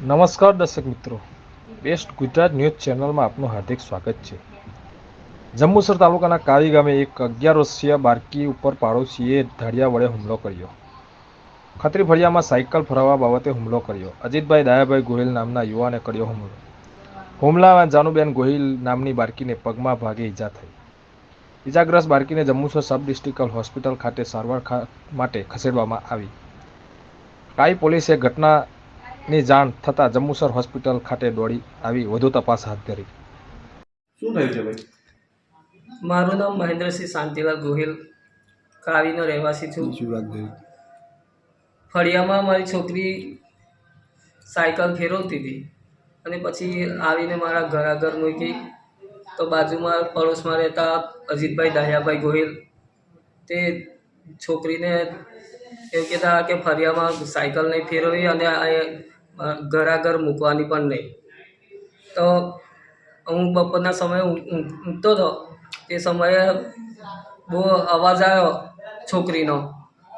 નમસ્કાર દર્શક મિત્રો. બેસ્ટ ગુજરાત ન્યૂઝ ચેનલમાં આપનું હાર્દિક સ્વાગત છે. જંબુસર તાલુકાના કાવી ગામે એક અગિયાર વર્ષીય બાળકી ઉપર પાડોશીએ ધાડિયા વડે હુમલો કર્યો. ખત્રી ફળિયામાં સાયકલ ફરાવવા બાબતે હુમલો કર્યો. અજીતભાઈ દાયાભાઈ ગોહિલ નામના યુવાને કર્યો હુમલો. હુમલામાં જાનુબેન ગોહિલ નામની બાળકીને પગમાં ભાગે ઈજા થઈ. ઈજાગ્રસ્ત બાળકીને જંબુસર સબ ડિસ્ટ્રિક્ટ હોસ્પિટલ ખાતે સારવાર માટે ખસેડવામાં આવી. કાઈ પોલીસે ઘટનાની જાણ થતાં જંબુસર હોસ્પિટલ ખાતે દોડી આવી વધુ તપાસ હાથ ધરી. શું થયું છે ભાઈ? મારું નામ મહેન્દ્રસિંહ શાંતિલાલ ગોહિલ. કાવીનો રહેવાસી છું. શું વાત થઈ ફળિયામાં મારી છોકરી સાયકલ ફેરવતી હતી અને પછી આવીને મારા ઘર આગળ મૂકી તો બાજુમાં પડોશમાં રહેતા અજીતભાઈ દાહિયાભાઈ ગોહિલ. તે છોકરીને એવું કહેતા કે ફરિયામાં સાયકલ નહીં ફેરવી અને ઘરાઘર મૂકવાની પણ નહીં. તો હું બપોરના સમયે ઊંઘ- ઊંઘ- ઊંઘતો હતો તે સમયે બહુ અવાજ આવ્યો છોકરીનો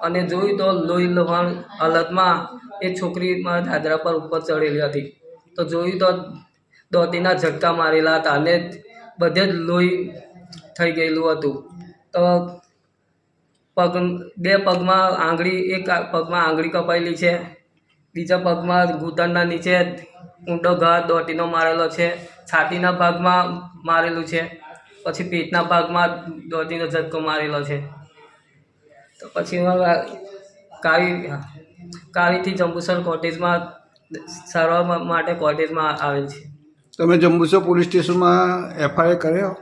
અને જોયું તો લોહી લોહાણ હાલતમાં એ છોકરી મારા દાદરા પર ઉપર ચડેલી હતી. તો જોયું તો દોતીના ઝટકા મારેલા હતા અને બધે જ લોહી થઈ ગયેલું હતું. તો પગ બે પગમાં આંગળી એક પગમાં આંગળી કપાયેલી છે. બીજા પગમાં ઘૂંટણના નીચે ઊંડો ઘા દોટીનો મારેલો છે. છાતીના ભાગમાં મારેલું છે. પછી પેટના ભાગમાં દોટીનો ઝટકો મારેલો છે. તો પછી કાળી કાળીથી જંબુસર કોટેજમાં સારવાર માટે કોટેજમાં આવેલ છે. તમે જંબુસર પોલીસ સ્ટેશનમાં એફઆઈઆર કર્યો?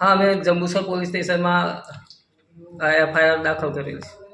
હા મેં જંબુસર પોલીસ સ્ટેશનમાં એફઆઈઆર દાખલ કરેલી છે